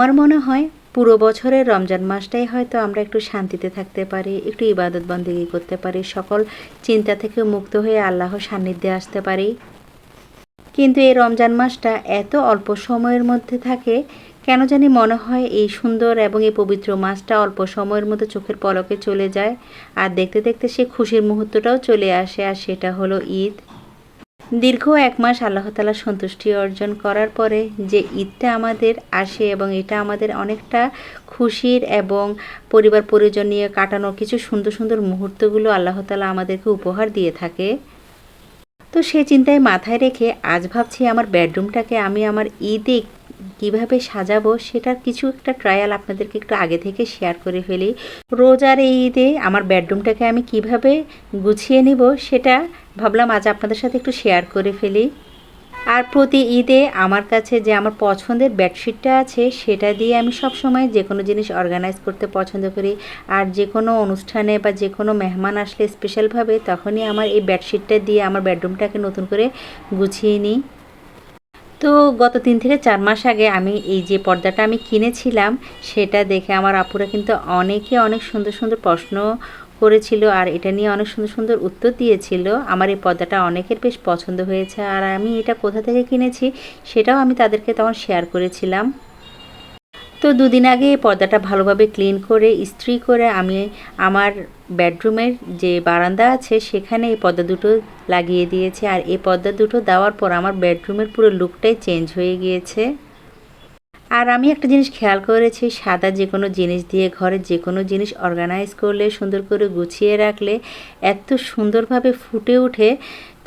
আমার মনে হয় পুরো বছরের রমজান মাসটাই হয়তো আমরা একটু শান্তিতে থাকতে পারি, একটু ইবাদত বন্দেগি করতে পারি, সকল চিন্তা থেকে মুক্ত হয়ে আল্লাহর সান্নিধ্যে আসতে পারি। কিন্তু এই রমজান মাসটা এত অল্প সময়ের মধ্যে থাকে, কেন জানি মনে হয় এই সুন্দর এবং এই পবিত্র মাসটা অল্প সময়ের মধ্যে চোখের পলকে চলে যায়। আর দেখতে দেখতে সে খুশির মুহূর্তটাও চলে আসে, আর সেটা হলো ঈদ। দীর্ঘ এক মাস আল্লাহ তালা সন্তুষ্টি অর্জন করার পরে যে ঈদটা আমাদের আসে এবং এটা আমাদের অনেকটা খুশির এবং পরিবার পরিজন নিয়ে কাটানোর কিছু সুন্দর সুন্দর মুহূর্তগুলো আল্লাহ তালা আমাদেরকে উপহার দিয়ে থাকে। তো সে চিন্তায় মাথায় রেখে আজ ভাবছি আমার বেডরুমটাকে আমি আমার ঈদে কীভাবে সাজাবো সেটার কিছু একটা ট্রায়াল আপনাদেরকে একটু আগে থেকে শেয়ার করে ফেলি। রোজার এই ঈদে আমার বেডরুমটাকে আমি কীভাবে গুছিয়ে নিব সেটা ভাবলাম আজ আপনাদের সাথে একটু শেয়ার করে ফেলি। আর প্রতি ঈদে আমার কাছে যে আমার পছন্দের বেডশিটটা আছে সেটা দিয়ে আমি সব সময় যে কোনো জিনিস অর্গানাইজ করতে পছন্দ করি। আর যে কোনো অনুষ্ঠানে বা যে কোনো মেহমান আসলে স্পেশালভাবে তখনই আমার এই বেডশিটটা দিয়ে আমার বেডরুমটাকে নতুন করে গুছিয়ে নিই। তো গত তিন থেকে চার মাস আগে আমি এই যে পর্দাটা আমি কিনেছিলাম, সেটা দেখে আমার আপুরা কিন্তু অনেকে অনেক সুন্দর সুন্দর প্রশ্ন করেছিল আর এটা নিয়ে অনেক সুন্দর সুন্দর উত্তর দিয়েছিল। আমার এই পর্দাটা অনেকের বেশ পছন্দ হয়েছে আর আমি এটা কোথা থেকে কিনেছি, সেটাও আমি তাদেরকে তখন শেয়ার করেছিলাম। তো দুদিন আগে পর্দাটা ভালোভাবে ক্লিন করে, ইস্ত্রি করে আমি আমার বেডরুমের যে বারান্দা আছে সেখানে এই পর্দা দুটো লাগিয়ে দিয়েছে। আর এই পর্দা দুটো দেওয়ার পর আমার বেডরুমের পুরো লুকটাই চেঞ্জ হয়ে গিয়েছে। আর আমি একটা জিনিস খেয়াল করেছি, সাদা যে কোনো জিনিস দিয়ে ঘরে যে কোনো জিনিস অর্গানাইজ করলে, সুন্দর করে গুছিয়ে রাখলে, এত সুন্দরভাবে ফুটে ওঠে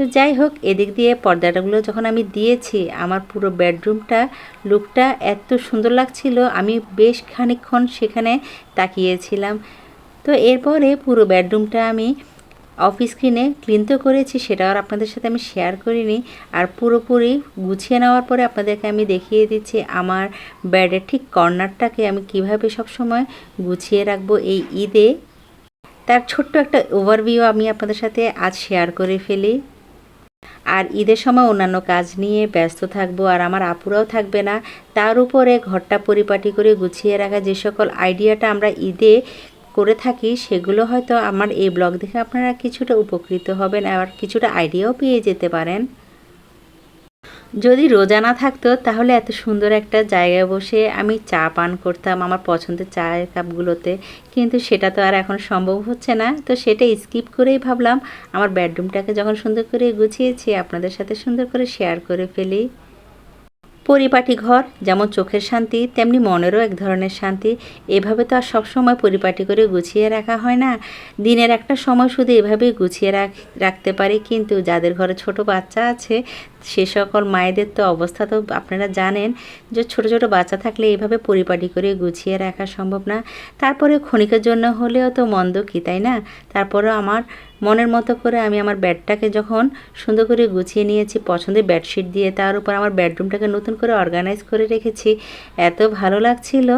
তো যাই হোক, এদিক দিয়ে পর্দাটাগুলো যখন আমি দিয়েছি, আমার পুরো বেডরুমটা, লুকটা এত সুন্দর লাগছিল, আমি বেশ খানিকক্ষণ সেখানে তাকিয়েছিলাম। তো এরপরে পুরো বেডরুমটা আমি অফ স্ক্রিনে ক্লিন তো করেছি, সেটা আর আপনাদের সাথে আমি শেয়ার করিনি। আর পুরোপুরি গুছিয়ে নেওয়ার পরে আপনাদেরকে আমি দেখিয়ে দিচ্ছি, আমার ব্যাডের ঠিক কর্নারটাকে আমি কীভাবে সব সময় গুছিয়ে রাখব এই ঈদে। তার ছোট্ট একটা ওভারভিউ আমি আপনাদের সাথে আজ শেয়ার করে ফেলি। আর ঈদের সময় অন্যান্য কাজ নিয়ে ব্যস্ত থাকব আর আমার আপুরাও থাকবে না। তার উপরে ঘরটা পরিপাটি করে গুছিয়ে রাখা যে সকল আইডিয়াটা আমরা ঈদে করে থাকি, সেগুলো হয়তো আমার এই ব্লগ দেখে আপনারা কিছুটা উপকৃত হবেন আর কিছুটা আইডিয়াও পেয়ে যেতে পারেন। যদি রোজা না থাকতো, তাহলে এত সুন্দর একটা জায়গায় বসে আমি চা পান করতাম আমার পছন্দের চায়ের কাপগুলোতে। কিন্তু সেটা তো আর এখন সম্ভব হচ্ছে না। তো সেটা স্কিপ করেই ভাবলাম, আমার বেডরুমটাকে যখন সুন্দর করে গুছিয়েছি, আপনাদের সাথে সুন্দর করে শেয়ার করে ফেলি। পরিপাটি ঘর, যেমন চোখের শান্তি, তেমনি মনেরও এক ধরনের শান্তি। এভাবে তো আর সবসময় পরিপাটি করে গুছিয়ে রাখা হয় না। দিনের একটা সময় শুধু এভাবেই গুছিয়ে রাখ, রাখতে পারি, কিন্তু যাদের ঘরে ছোট বাচ্চা আছে, সে সকল মায়েদের তো অবস্থা তো আপনারা জানেন, যে ছোট ছোট বাচ্চা থাকলে এইভাবে পরিপাটি করে গুছিয়ে রাখা সম্ভব না। তারপরে ক্ষণিকের জন্য হলেও তো মন্দ কি, তাই না? তারপরেও আমার মনের মতো করে আমি আমার ব্যাডটাকে যখন সুন্দর করে গুছিয়ে নিয়েছি, পছন্দের বেডশিট দিয়ে, তার উপর আমার বেডরুমটাকে নতুন করে অর্গানাইজ করে রেখেছি। এত ভালো লাগছিল।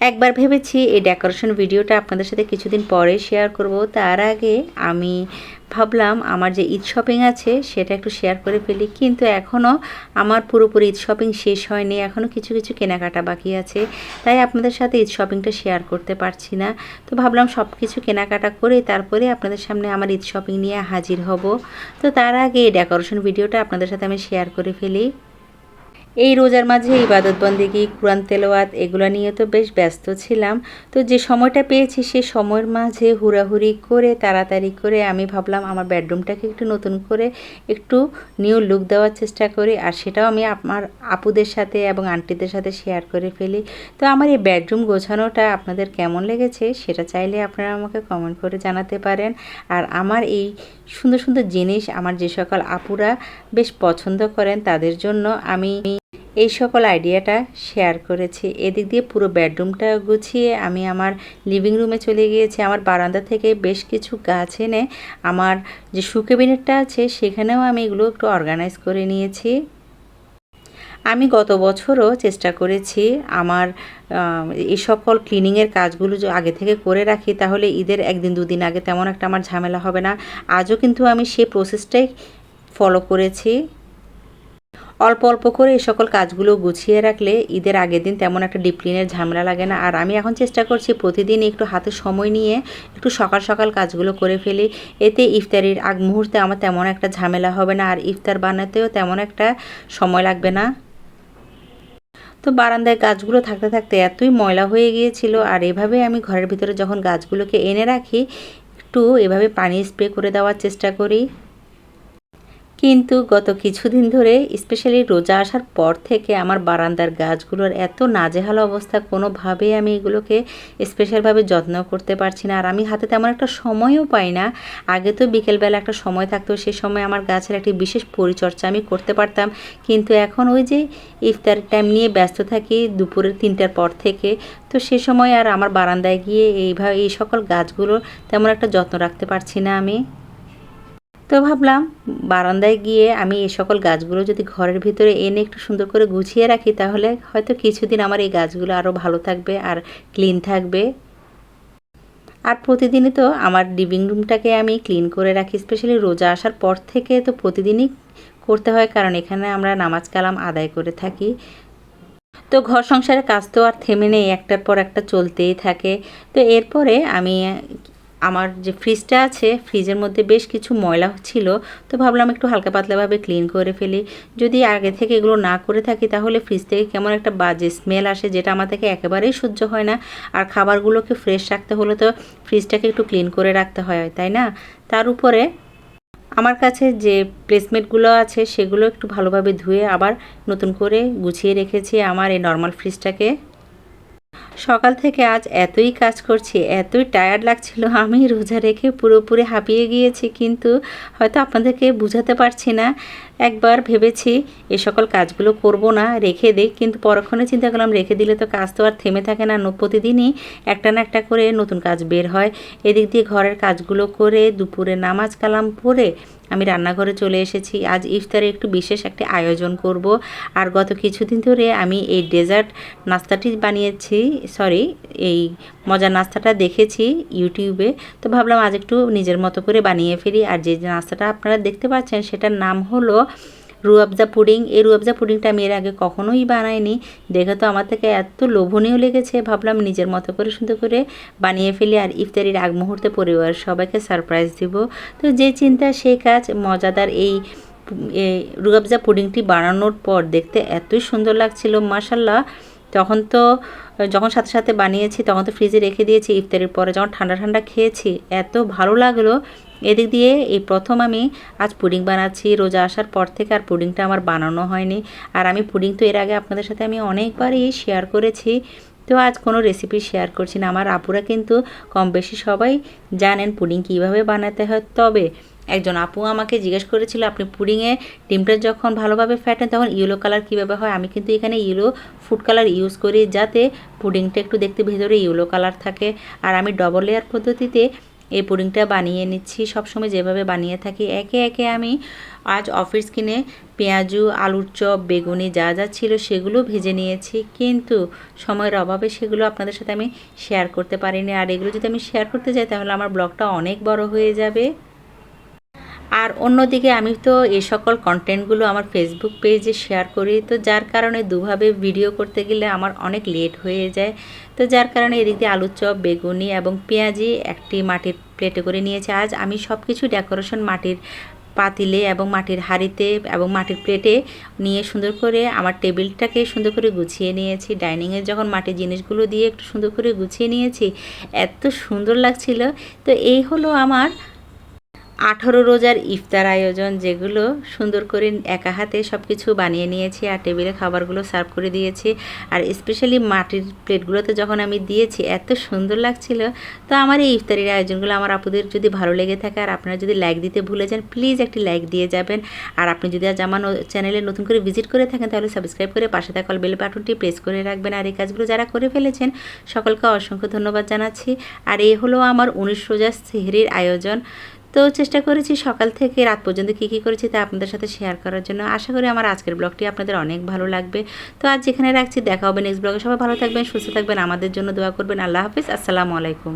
একবার ভেবেছি এই ডেকোরেশন ভিডিওটা আপনাদের সাথে কিছুদিন পরে শেয়ার করব। তার আগে আমি ভাবলাম আমার যে ঈদ শপিং আছে, সেটা একটু শেয়ার করে ফেলি। কিন্তু এখনও আমার পুরোপুরি ঈদ শপিং শেষ হয়নি। এখনও কিছু কিছু কেনাকাটা বাকি আছে। তাই আপনাদের সাথে ঈদ শপিংটা শেয়ার করতে পারছি না। তো ভাবলাম সব কিছু কেনাকাটা করে তারপরে আপনাদের সামনে আমার ঈদ শপিং নিয়ে হাজির হব। তো তার আগে ডেকোরেশন ভিডিওটা আপনাদের সাথে আমি শেয়ার করে ফেলি। এই রোজার মাঝে ইবাদত বন্দিগি কোরআন তেলোয়াত এগুলো নিয়ে তো বেশ ব্যস্ত ছিলাম। তো যে সময়টা পেয়েছি সেই সময়ের মাঝে হুড়াহুড়ি করে, তাড়াতাড়ি করে আমি ভাবলাম আমার বেডরুমটাকে একটু নতুন করে একটু নিউ লুক দেওয়ার চেষ্টা করি আর সেটাও আমি আমার আপুদের সাথে এবং আন্টিদের সাথে শেয়ার করে ফেলি। তো আমার এই বেডরুম গোছানোটা আপনাদের কেমন লেগেছে সেটা চাইলে আপনারা আমাকে কমেন্ট করে জানাতে পারেন। আর আমার এই সুন্দর সুন্দর জিনিস আমার যে সকল আপুরা বেশ পছন্দ করেন তাদের জন্য আমি এই সকল আইডিয়াটা শেয়ার করেছি। এদিক দিয়ে পুরো বেডরুমটা গুছিয়ে আমি আমার লিভিং রুমে চলে গিয়েছি। আমার বারান্দা থেকে বেশ কিছু গাছ এনে আমার যে শু ক্যাবিনেটটা আছে, সেখানেও আমি এগুলো একটু অর্গানাইজ করে নিয়েছি। আমি গত বছরও চেষ্টা করেছি আমার এই সকল ক্লিনিংয়ের কাজগুলো আগে থেকে করে রাখি, তাহলে ঈদের একদিন, দুদিন আগে তেমন একটা আমার ঝামেলা হবে না। আজও কিন্তু আমি সেই প্রসেসটাই ফলো করেছি। অল্প অল্প করে এই সকল কাজগুলো গুছিয়ে রাখলে ঈদের আগের দিন তেমন একটা ডিপ্লিনের ঝামেলা লাগে না। আর আমি এখন চেষ্টা করছি প্রতিদিন একটু হাতে সময় নিয়ে একটু সকাল সকাল কাজগুলো করে ফেলি। এতে ইফতারির আগ মুহূর্তে আমার তেমন একটা ঝামেলা হবে না, আর ইফতার বানাতেও তেমন একটা সময় লাগবে না। তো বারান্দায় গাছগুলো থাকতে থাকতে এতই ময়লা হয়ে গিয়েছিল, আর এভাবে আমি ঘরের ভিতরে যখন গাছগুলোকে এনে রাখি, একটু এভাবে পানি স্প্রে করে দেওয়ার চেষ্টা করি। কিন্তু গত কিছুদিন ধরে স্পেশালি রোজা আসার পর থেকে আমার বারান্দার গাছগুলোর এত নাজেহাল অবস্থা, কোনোভাবেই আমি এগুলোকে স্পেশালভাবে যত্ন করতে পারছি না। আর আমি হাতে তেমন একটা সময়ও পাই না। আগে তো বিকেলবেলা একটা সময় থাকতো, সে সময় আমার গাছের একটি বিশেষ পরিচর্যা আমি করতে পারতাম। কিন্তু এখন ওই যে ইফতার টাইম নিয়ে ব্যস্ত থাকি দুপুরের তিনটার পর থেকে, তো সে সময় আর আমার বারান্দায় গিয়ে এইভাবে এই সকল গাছগুলো তেমন একটা যত্ন রাখতে পারছি না আমি। তো ভাবলাম, বারান্দায় গিয়ে আমি এই সকল গাছগুলো যদি ঘরের ভিতরে এনে একটু সুন্দর করে গুছিয়ে রাখি, তাহলে হয়তো কিছুদিন আমার এই গাছগুলো আরও ভালো থাকবে আর ক্লিন থাকবে। আর প্রতিদিনই তো আমার লিভিং রুমটাকে আমি ক্লিন করে রাখি স্পেশালি রোজা আসার পর থেকে তো প্রতিদিনই করতে হয়, কারণ এখানে আমরা নামাজ কালাম আদায় করে থাকি। তো ঘর সংসারের কাজ তো আর থেমে নেই, একটার পর একটা চলতেই থাকে। তো এরপরে আমি আমার যে ফ্রিজটা আছে ফ্রিজের মধ্যে বেশ কিছু ময়লা ছিল, তো ভাবলাম একটু হালকা পাতলাভাবে ক্লিন করে ফেলি। যদি আগে থেকে এগুলো না করে থাকি, তাহলে ফ্রিজ থেকে কেমন একটা বাজে স্মেল আসে, যেটা আমার থেকে একেবারেই সহ্য হয় না। আর খাবারগুলোকে ফ্রেশ রাখতে হলে তো ফ্রিজটাকে একটু ক্লিন করে রাখতে হয়, তাই না? তার উপরে আমার কাছে যে প্লেসমেন্টগুলো আছে, সেগুলো একটু ভালোভাবে ধুয়ে আবার নতুন করে গুছিয়ে রেখেছি আমার এই নর্মাল ফ্রিজটাকে সকাল থেকে আজ এতই কাজ করছি, এতই টায়ার্ড লাগছিল, আমি রোজা রেখে পুরোপুরি হাঁপিয়ে গিয়েছি, কিন্তু হয়তো আপনাদেরকে বুঝাতে পারছি না। একবার ভেবেছি এ সকল কাজগুলো করব না, রেখে দিই কিন্তু পরক্ষণে চিন্তা করলাম, রেখে দিলে তো কাজ তো আর থেমে থাকে না। প্রতিদিনই একটা না একটা করে নতুন কাজ বের হয়। এদিক দিয়ে ঘরের কাজগুলো করে দুপুরে নামাজ কালাম পরে আমি রান্নাঘরে চলে এসেছি। আজ ইফতারে একটু বিশেষ একটি আয়োজন করব। আর গত কিছুদিন ধরে আমি এই ডেজার্ট নাস্তাটি বানিয়েছি সরি এই মজার নাস্তাটা দেখেছি ইউটিউবে। তো ভাবলাম আজ একটু নিজের মতো করে বানিয়ে ফেলি। আর যে নাস্তাটা আপনারা দেখতে পাচ্ছেন সেটার নাম হলো রুয়াবজা পুডিং। এই রুয়াবজা পুডিংটা আমি এর আগে কখনোই বানাইনি। দেখে তো আমার থেকে এত লোভনীয় লেগেছে। ভাবলাম নিজের মতো করে সুন্দর করে বানিয়ে ফেলি। আর ইফতারির আগ মুহূর্তে পরিবার সবাইকে সারপ্রাইজ দিব। তো যে চিন্তা, সেই কাজ, মজাদার এই রুয়াবজা পুডিংটি বানানোর পর দেখতে এতই সুন্দর লাগছিল। মাসাল্লাহ তখন তো, যখন সাথে সাথে বানিয়েছি, তখন তো ফ্রিজে রেখে দিয়েছি ইফতারের পরে। যখন ঠান্ডা ঠান্ডা খেয়েছি, এত ভালো লাগল। এদিক দিয়ে এই প্রথম আমি আজ পুডিং বানাচ্ছি। রোজা আসার পর থেকে আর পুডিংটা আমার বানানো হয়নি। আর আমি পুডিং তো এর আগে আপনাদের সাথে আমি অনেকবারই শেয়ার করেছি। তো আজ কোনো রেসিপি শেয়ার করছি না। আমার আপুরা কিন্তু কম বেশি সবাই জানেন পুডিং কীভাবে বানাতে হয়। তবে একজন আপু আমাকে জিজ্ঞেস করেছিল, আপনি পুডিংয়ে ডিমটা যখন ভালোভাবে ফ্যাটেন তখন ইয়েলো কালার কীভাবে হয়? আমি কিন্তু এখানে ইয়েলো ফুড কালার ইউজ করি যাতে পুডিংটা একটু দেখতে ভেতরে ইয়েলো কালার থাকে। আর আমি ডবল লেয়ার পদ্ধতিতে এই পুডিংটা বানিয়ে নিচ্ছি, সবসময় যেভাবে বানিয়ে থাকি। একে একে আমি আজ অফিস কিনে পেঁয়াজু, আলুর চপ, বেগুনি যা যা ছিল সেগুলো ভেজে নিয়েছি। কিন্তু সময়ের অভাবে সেগুলো আপনাদের সাথে আমি শেয়ার করতে পারিনি। আর এগুলো যদি আমি শেয়ার করতে যাই, তাহলে আমার ব্লগটা অনেক বড় হয়ে যাবে। আর অন্যদিকে আমি তো এই সকল কন্টেন্টগুলো আমার ফেসবুক পেজে শেয়ার করি, তো যার কারণে দুভাবে ভিডিও করতে গেলে আমার অনেক লেট হয়ে যায়। তো যার কারণে এদিক দিয়ে আলুর চপ, বেগুনি এবং পেঁয়াজি একটি মাটির প্লেটে করে নিয়েছি। আজ আমি সব কিছু ডেকোরেশন মাটির পাতিলে এবং মাটির হাঁড়িতে এবং মাটির প্লেটে নিয়ে সুন্দর করে আমার টেবিলটাকে সুন্দর করে গুছিয়ে নিয়েছি। ডাইনিংয়ে যখন মাটির জিনিসগুলো দিয়ে একটু সুন্দর করে গুছিয়ে নিয়েছি, এত সুন্দর লাগছিল। তো এই হলো আমার আঠারো রোজার ইফতার আয়োজন, যেগুলো সুন্দর করে একা হাতে সব কিছু বানিয়ে নিয়েছি আর টেবিলে খাবারগুলো সার্ভ করে দিয়েছি। আর স্পেশালি মাটির প্লেটগুলোতে যখন আমি দিয়েছি, এত সুন্দর লাগছিল। তো আমার এই ইফতারির আয়োজনগুলো আমার আপুদের যদি ভালো লেগে থাকে আর আপনারা যদি লাইক দিতে ভুলে যান প্লিজ একটি লাইক দিয়ে যাবেন। আর আপনি যদি আজ আমার চ্যানেলে নতুন করে ভিজিট করে থাকেন, তাহলে সাবস্ক্রাইব করে পাশে থাকা বেল বাটনটি প্রেস করে রাখবেন। আর এই কাজগুলো যারা করে ফেলেছেন, সকলকে অসংখ্য ধন্যবাদ জানাচ্ছি। আর এই হলো আমার উনিশ রোজার সেহরির আয়োজন। তো চেষ্টা করেছি সকাল থেকে রাত পর্যন্ত কী কী করেছি তা আপনাদের সাথে শেয়ার করার জন্য। আশা করি আমার আজকের ব্লগটি আপনাদের অনেক ভালো লাগবে। তো আজ যেখানে রাখছি, দেখা হবে নেক্সট ব্লগে। সবাই ভালো থাকবেন, সুস্থ থাকবেন, আমাদের জন্য দোয়া করবেন। আল্লাহ হাফিজ, আসসালামু আলাইকুম।